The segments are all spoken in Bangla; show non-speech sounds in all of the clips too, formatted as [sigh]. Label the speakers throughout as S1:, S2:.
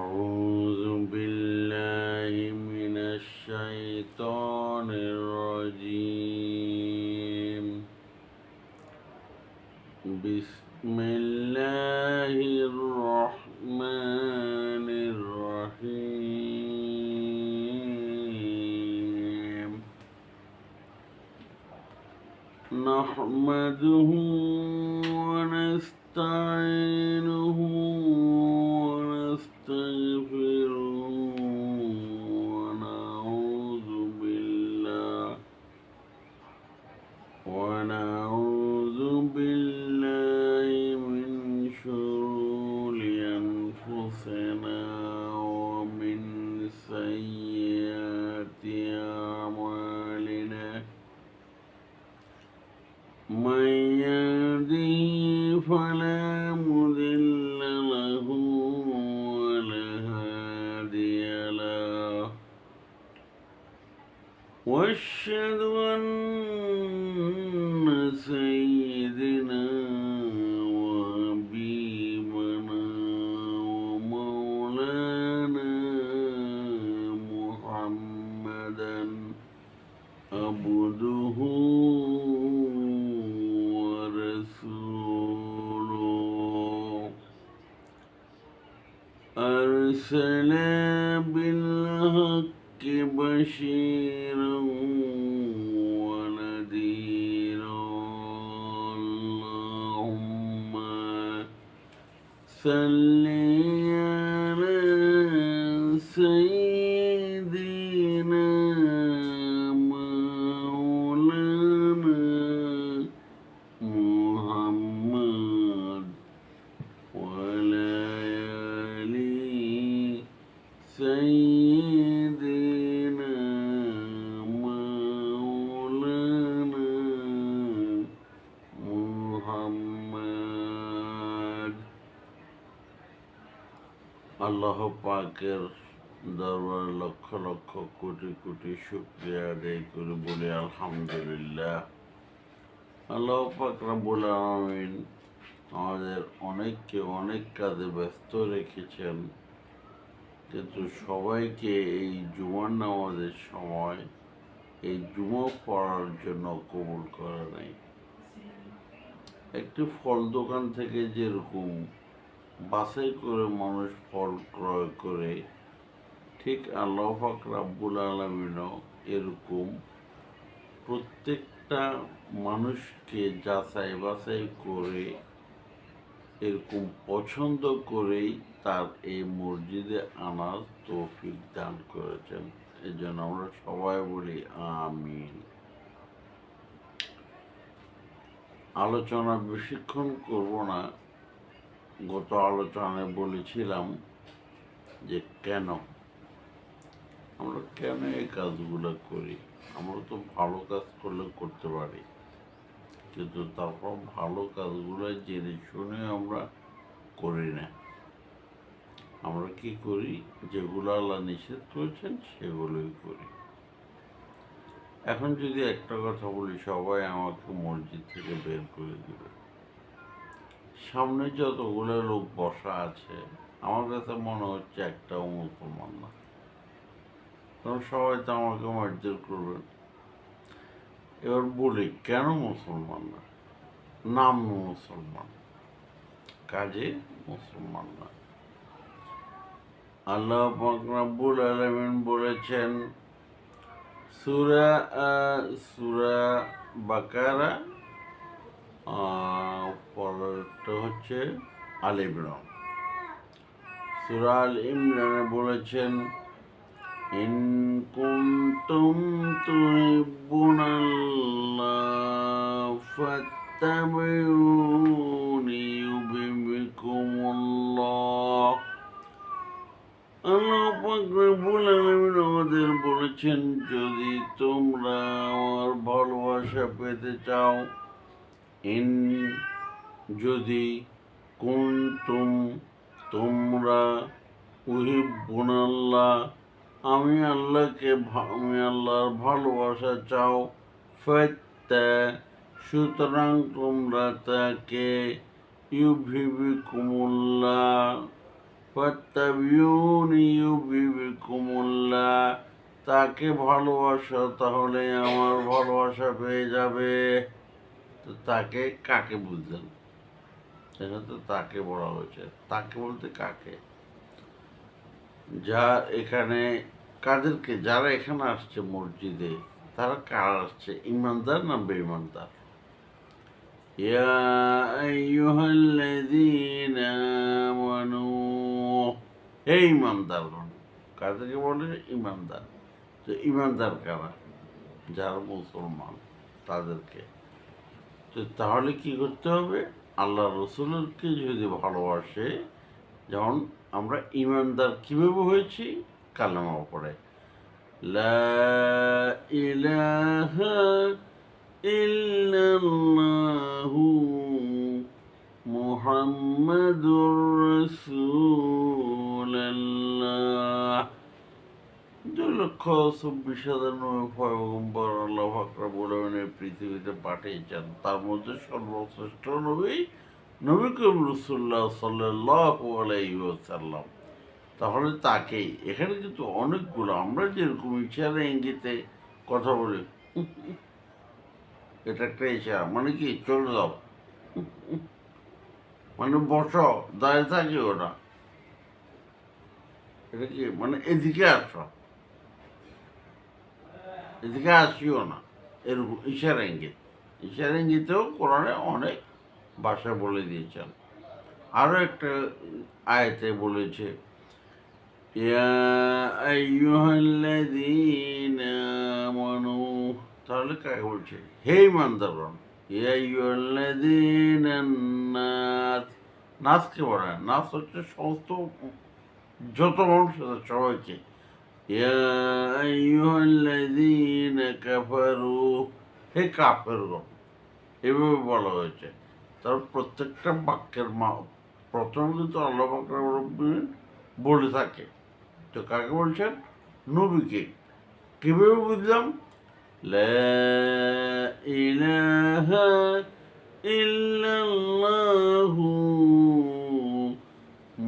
S1: Saúde. واشهد أن سيدنا وحبيبنا ومولانا محمدا عبده ورسوله. أرسل بالحق بشيرا صل على سيدنا مولانا محمد وعلى آل سيدنا مولانا محمد আল্লাহ পাকের দরবার লক্ষ লক্ষ কোটি কোটি শুক্রিয়া আদায় করে বলি, আলহামদুলিল্লাহ। আল্লাহ পাক রাব্বুল আলামিন আমাদের অনেককে অনেক কাজে ব্যস্ত রেখেছেন, কিন্তু সবাইকে এই জুমার নামাজের সময় এই জুমা পড়ার জন্য কবুল করা নাই। একটি ফল দোকান থেকে যেরকম বাছাই করে মানুষ ফল ক্রয় করে, ঠিক আল্লাহ পাক রাব্বুল আলমিনও এরকম প্রত্যেকটা মানুষকে যাচাই বাছাই করে এরকম পছন্দ করেই তার এই মসজিদে আনার তৌফিক দান করেছেন। এই জন্য আমরা সবাই বলি আমিন। আলোচনা বেশিক্ষণ করব না। গত আলোচনায় বলেছিলাম যে কেন? আমরা কেন এই কাজগুলো করি? আমরা তো ভালো কাজ করলে করতে পারি। কিন্তু তারপর ভালো কাজগুলো জেনে শুনে আমরা করি না। আমরা কি করি? যেগুলো আল্লাহ নিষেধ করেছেন সেগুলোই করি। এখন যদি একটা কথা বলি, সবাই আমাকে মসজিদ থেকে বের করে দিবে। সামনে যতগুলো লোক বসা আছে, আমার কাছে মনে হচ্ছে একটাও মুসলমান না। কারণ সবাই তো আমাকে মারধর করবেন এবার বলি, কেন মুসলমান না? নাম মুসলমান। কাজে মুসলমান না। আল্লাহ ফাকরাবুল আলমিন বলেছেন, সুরা সুরা বাকারা পরেরটা হচ্ছে আল ইমরান। সুরা আল ইমরানে বলেছেন, ইন কুনতুম তুহিব্বুনাল্লাহ ফাত্তাবিউনি ইউবিকুমুল্লাহ আল্লাহ পাক রব্বুল আলামিন বলেছেন, যদি তোমরা আমার ভালোবাসা পেতে চাও ইন যদি কুনতুম তোমরা উহিব্বুনাল্লাহ, আমি আল্লাহকে আমি আল্লাহর ভালোবাসা চাও ফাত্তা সুতরাং তোমরা তাকে ইউভিবি কুমুল্লাহ ফাত্তাবিউনি ইউবিবিকুমুল্লাহ তাকে ভালোবাসো তাহলে আমার ভালোবাসা পেয়ে যাবে। তো তাকে কাকে বুঝলেন এখানে তো তাকে বলা হয়েছে। তাকে বলতে কাকে? যা এখানে কাদেরকে? যারা এখানে আসছে মসজিদে, তারা কার আসছে? ইমানদার না বেঈমানদার? আমানু। হে ইমানদারগণ কাদেরকে বলে? ইমানদার। তো ইমানদার কারা? যারা মুসলমান, তাদেরকে। তো তাহলে কি করতে হবে? আল্লাহ রসুলকে যদি ভালোবাসে, যেমন আমরা ইমানদার কীভাবে হয়েছি? কালামা পড়ে। লা ইলাহা ইল্লাল্লাহু দুই লক্ষ চব্বিশ হাজার নয় পয়গম্বর আল্লাহ ফাকরা বলে পৃথিবীতে পাঠিয়েছেন। তার মধ্যে সর্বশ্রেষ্ঠ নবী নবী করিম রসুল্লাহ সাল্লাহ আলাইসাল্লাম তাহলে তাকেই। এখানে কিন্তু অনেকগুলো, আমরা যেরকম ইশারা ইঙ্গিতে কথা বলি, এটা একটা ইশারা মানে কি, চলে যাও। মানে বস, দাঁড়িয়ে থাকি ওটা এটা কি মানে এদিকে আসো। এদিকে আসিও না। এরকম ইশারা ইঙ্গিত ইশারা ইঙ্গিতেও কোরআনে অনেক ভাষা বলে দিয়েছেন। আরও একটা আয়তে বলেছে তাহলে কাকে বলছে? হে নাস নাসকে বলা। নাস হচ্ছে সমস্ত, যত মানুষ আছে সবাইকে ইয়া আইয়ুহাল্লাযীনা কাফারু হে কাফেরগণ, এভাবে বলা হয়েছে। তার প্রত্যেকটা বাক্যের মা, প্রথম কিন্তু আল্লাহ বলে থাকে। তো কাকে বলছেন? নবীকে। কীভাবে বুঝলাম? ইল্লাল্লাহু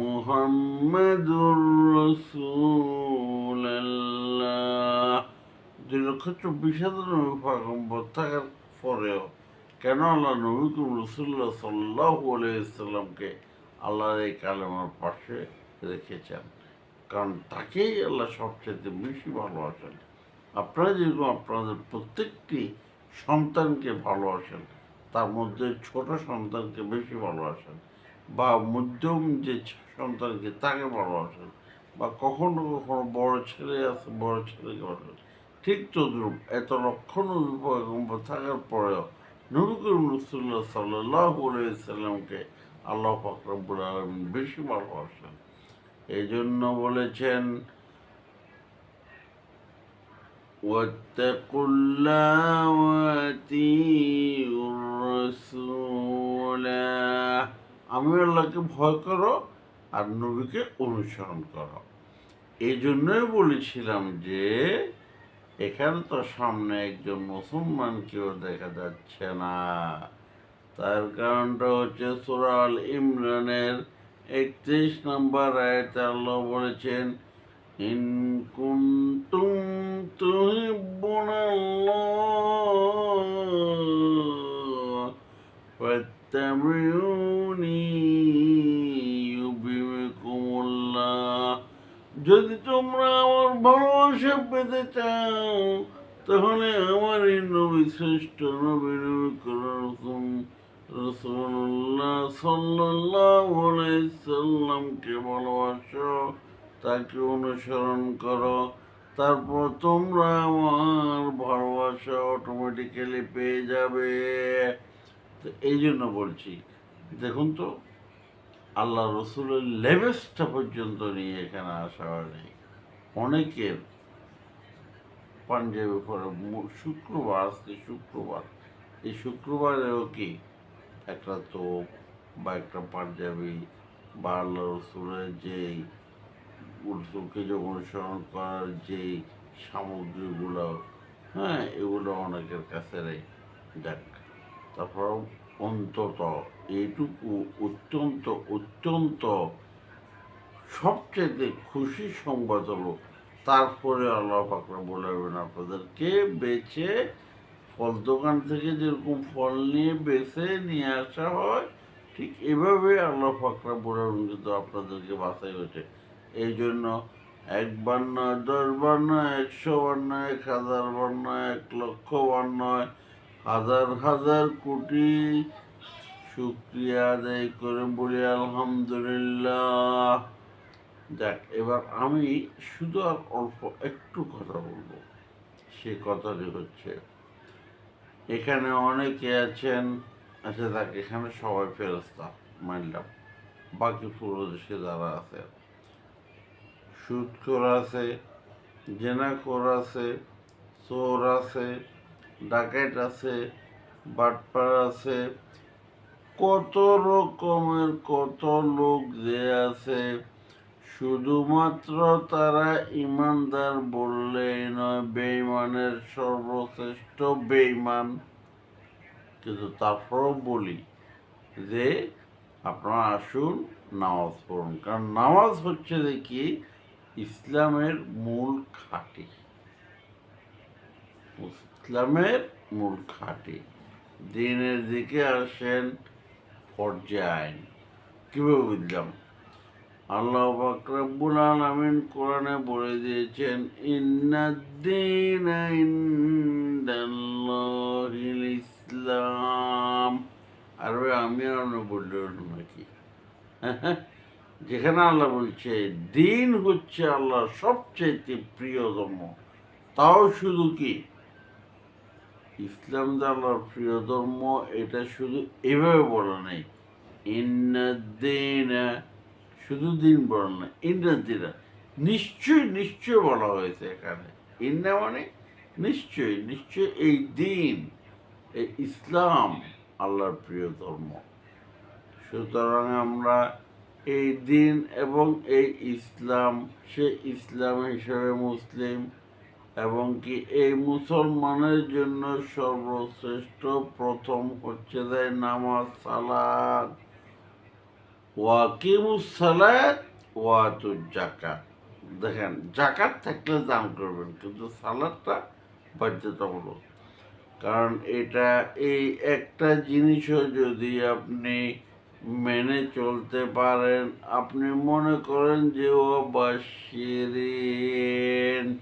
S1: মুহাম্মাদুর রাসূলুল্লাহ দুই লক্ষ চব্বিশ হাজার নবী পয়গম্বর থাকার পরেও কেন আল্লাহ নবী রসুল্লাহ সাল্লাহ আলাইসাল্লামকে আল্লাহর এই কালেমার পাশে রেখেছেন? কারণ তাকেই আল্লাহ সবচেয়ে বেশি ভালোবাসেন। আপনারা যেরকম আপনাদের প্রত্যেকটি সন্তানকে ভালোবাসেন, তার মধ্যে ছোট সন্তানকে বেশি ভালোবাসেন বা মধ্যম যে সন্তানকে তাকে ভালোবাসেন বা কখনো কখনো বড় ছেলে আছে, বড় ছেলেকে ভালোবাসেন ঠিক তদ্রুপ এত লক্ষ নবী পয়গম্বর থাকার পরেও নবী করিম রসুল্লাহ সাল্লাহ সাল্লামকে আল্লাহ ফাকরাবুল আলমিন বেশি ভালোবাসেন এই জন্য বলেছেন واتقوا الله وأطيعوا الرسول আমি আল্লাহকে ভয় করো আর নবীকে অনুসরণ করো এই জন্যই বলেছিলাম যে এখানে তো সামনে একজন মুসলমান কেউ দেখা যাচ্ছে না। তার কারণটা হচ্ছে সুরাল ইমরানের একত্রিশ নম্বর আয়তে আল্লাহ বলেছেন, ইন পেতে চাও, তাহলে আমার এই নবী শ্রেষ্ঠ নবী নবী রসুল্লাহ সাল্লাহ ভালোবাসো, তাকে অনুসরণ করো, তারপর তোমরা আমার ভালোবাসা অটোমেটিক্যালি পেয়ে যাবে। এই জন্য বলছি, দেখুন তো, আল্লাহ রসুলের লেভেলসটা পর্যন্ত নিয়ে এখানে আসা হয়নি। অনেকের পাঞ্জাবি পরে শুক্রবার আজকে শুক্রবার। এই শুক্রবারেও কি একটা তোপ বা একটা পাঞ্জাবি বা আল্লাহ যেই রসুলকে যে অনুসরণ করার যেই সামগ্রীগুলো হ্যাঁ এগুলো অনেকের কাছে নেই যাক। তারপর অন্তত এইটুকু অত্যন্ত অত্যন্ত সবচেয়ে খুশি সংবাদ হলো তারপরে আল্লাহ পাকরা বলবেন আপনাদেরকে বেছে ফল দোকান থেকে যেরকম ফল নিয়ে বেছে নিয়ে আসা হয়, ঠিক এভাবে আল্লাহ পাকরা বলবেন কিন্তু আপনাদেরকে বাছাই হয়েছে। এই জন্য একবার নয় দশবার নয় একশো বার নয় এক হাজার বার নয় এক লক্ষ বার নয় হাজার হাজার কোটি শুক্রিয়া আদায় করে বলি আলহামদুলিল্লাহ। দেখ, এবার আমি শুধু আর অল্প একটু কথা বলব। সে কথাটি হচ্ছে, এখানে অনেকে আছেন আচ্ছা দেখ, এখানে সবাই ফেরস্তা মানলাম। বাকি পুরো দেশে যারা আছে সুদ সুদখোর আছে জেনা জেনাখোর আছে, চোর আছে ডাকাইট আছে, বাটপার আছে, কত রকমের কত লোক যে আছে শুধুমাত্র তারা ইমানদার বললেই নয় বেইমানের সর্বশ্রেষ্ঠ বেইমান কিন্তু তারপরও বলি যে, আপনারা আসুন, নামাজ পড়ুন। কারণ নামাজ হচ্ছে দেখি ইসলামের মূল খাঁটি। ইসলামের মূল খাঁটি। দিনের দিকে আসেন পর্যায়। কীভাবে বুঝলাম? আল্লাহ বাকরাবুল আলমিন কোরআনে বলে দিয়েছেন ইন্নাদ্দিন ইনদাল্লাহিল ইসলাম আর আমি আর বলল নাকি? [laughs] যেখানে আল্লাহ বলছে, দিন হচ্ছে আল্লাহ সবচেয়ে প্রিয়তম। তাও শুধু কি? ইসলাম যে আল্লাহর প্রিয় ধর্ম এটা শুধু এভাবে বলা নেই। ইন্নাদ্দিনা শুধু দিন বলা না ইন্নাদ্দিনা নিশ্চয়ই নিশ্চয় বলা হয়েছে এখানে। ইন্না মানে নিশ্চয়ই নিশ্চয় এই দিন, এই ইসলাম, আল্লাহর প্রিয় ধর্ম। সুতরাং আমরা এই দিন এবং এই ইসলাম, সে ইসলাম হিসেবে মুসলিম এবং কি এই মুসলমানের জন্য সর্বশ্রেষ্ঠ প্রথম হচ্ছে দেয় নামাজ সালাদ ওয়াকিমুস সালাত ওয়াতুর জাকাত দেখেন জাকাত থাকলে দান করবেন, কিন্তু সালাদটা বাধ্যতামূলক। কারণ এটা, এই একটা জিনিসও যদি আপনি মেনে চলতে পারেন, আপনি মনে করেন যে ও বাসিরিন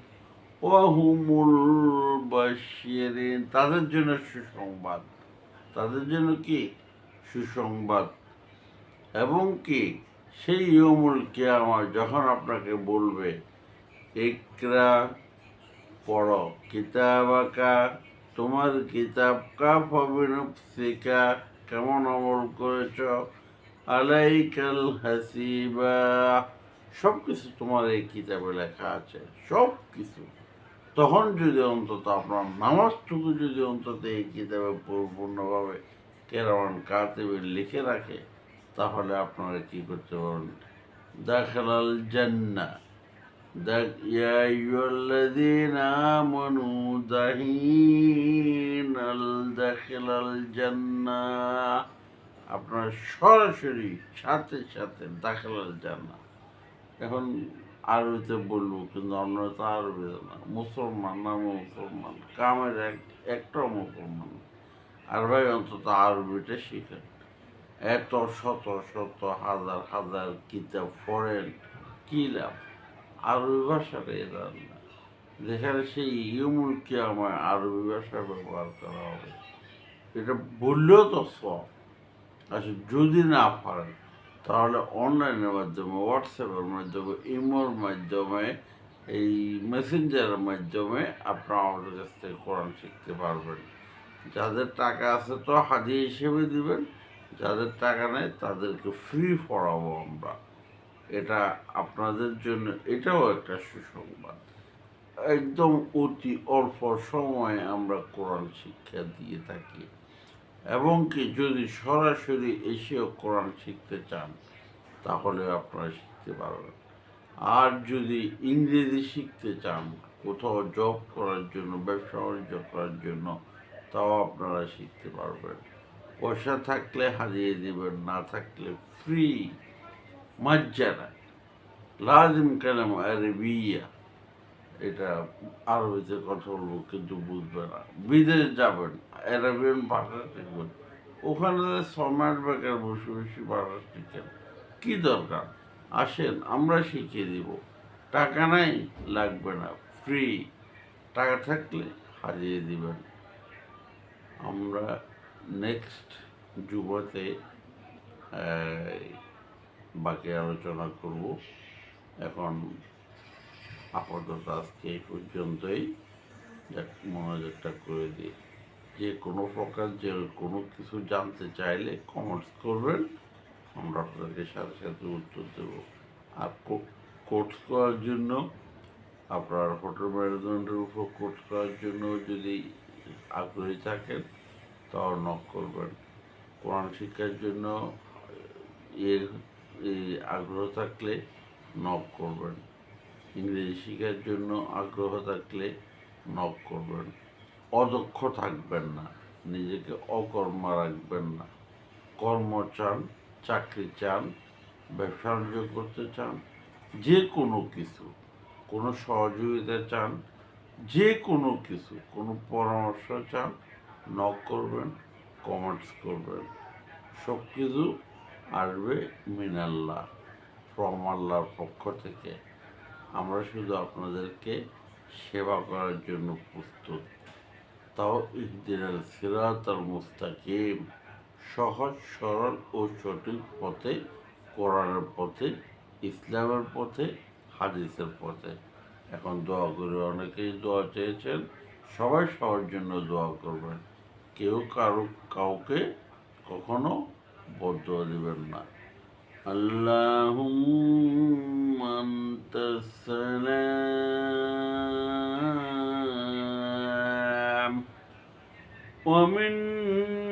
S1: ওয়াহুমুল বাশিরিন। তাদের জন্য সুসংবাদ। তাদের জন্য কি? সুসংবাদ। এবং কি? সেই ইয়মুল কেয়ামা যখন আপনাকে বলবে, ইকরা পড়ো, কিতাবাকা, তোমার কিতাব কা ফবিনফসিকা কেমন আমল করেছ? আলাইকাল হাসিবা। সব কিছু তোমার এই কিতাবে লেখা আছে সব কিছু তখন যদি অন্তত আপনার নামাজটুকু যদি অন্তত এই কিতাবে পরিপূর্ণভাবে কেরামান কাতেবে লিখে রাখে তাহলে আপনারা কি করতে পারেন দাখালাল জান্না يا أيها الذين آمنوا دهين داخل الجنة আপনার সরাসরি সাথে সাথে দাখিলাল জান্না এখন আরবিতে বলবো কিন্তু আমরা তো আরবি না মুসলমান না মুসলমান কামের এক একটাও মুসলমান না। আর ভাই অন্তত আরবিটা শিখেন এত শত শত হাজার হাজার কিতাব পড়েন, কী লাভ? আরবি ভাষাটা এরা না। যেখানে সেই ইউমুল আমার আরবি ভাষা ব্যবহার করা হবে। এটা বললেও তো সব। আচ্ছা যদি না পারেন, তাহলে অনলাইনের মাধ্যমে হোয়াটসঅ্যাপের মাধ্যমে ইমোর মাধ্যমে, এই মেসেঞ্জারের মাধ্যমে আপনারা আমাদের কাছ থেকে কোরআন শিখতে পারবেন। যাদের টাকা আছে তো হাজিয়ে হিসেবে দিবেন যাদের টাকা নেই, তাদেরকে ফ্রি পড়াবো আমরা এটা আপনাদের জন্য, এটাও একটা সুসংবাদ। একদম অতি অল্প সময়ে আমরা কোরআন শিক্ষা দিয়ে থাকি। এবং কি, যদি সরাসরি এসেও কোরআন শিখতে চান, তাহলে আপনারা শিখতে পারবেন। আর যদি ইংরেজি শিখতে চান, কোথাও জব করার জন্য, ব্যবসা বাণিজ্য করার জন্য, তাও আপনারা শিখতে পারবেন। পয়সা থাকলে হারিয়ে দেবেন না থাকলে ফ্রি মজ্জানা লাজিম কালাম আরবিয়া, এটা আরবিতে কথা বলব কিন্তু বুঝবে না। বিদেশ যাবেন অ্যারাবিয়ান ভাষা শিখবেন। ওখানে সমাজ বেকার বসে বসে ভাষা শিখেন কি দরকার? আসেন, আমরা শিখিয়ে দিব। টাকা নাই, লাগবে না ফ্রি টাকা থাকলে হারিয়ে দিবেন। আমরা নেক্সট যুবতে বাকি আলোচনা করব। এখন আপাতত আজকে এই পর্যন্তই। মনোযোগটা করে দিই যে কোনো প্রকার যে কোনো কিছু জানতে চাইলে কমেন্টস করবেন। আমরা আপনাদের সাথে সাথে উত্তর দেব। আর কোর্স করার জন্য, আপনার হোটেল ম্যানেজমেন্টের উপর কোর্স করার জন্য যদি আগ্রহী থাকেন তাও নক করবেন। কোরআন শিক্ষার জন্য এর আগ্রহ থাকলে নক করবেন। ইংরেজি শেখার জন্য আগ্রহ থাকলে নক করবেন। অদক্ষ থাকবেন না, নিজেকে অকর্ম রাখবেন না। কর্ম চান, চাকরি চান, ব্যবসা বাণিজ্য করতে চান যে কোনো কিছু, কোনো সহযোগিতা চান যে কোনো কিছু, কোনো পরামর্শ চান নক করবেন কমেন্টস করবেন সব কিছু আসবে মিনাল্লাহ ফ্রম আল্লাহর পক্ষ থেকে। আমরা শুধু আপনাদেরকে সেবা করার জন্য প্রস্তুত। তাও ইহদিনাল সিরাত আল মুস্তাকিম, সহজ, সরল ও সঠিক পথে, কোরআনের পথে, ইসলামের পথে, হাদিসের পথে। এখন দোয়া করে অনেকেই দোয়া চেয়েছেন, সবাই সবার জন্য দোয়া করবেন। কেউ কারো কাউকে কখনো বদয়া দিবেন না اللهم أنت السلام ومنك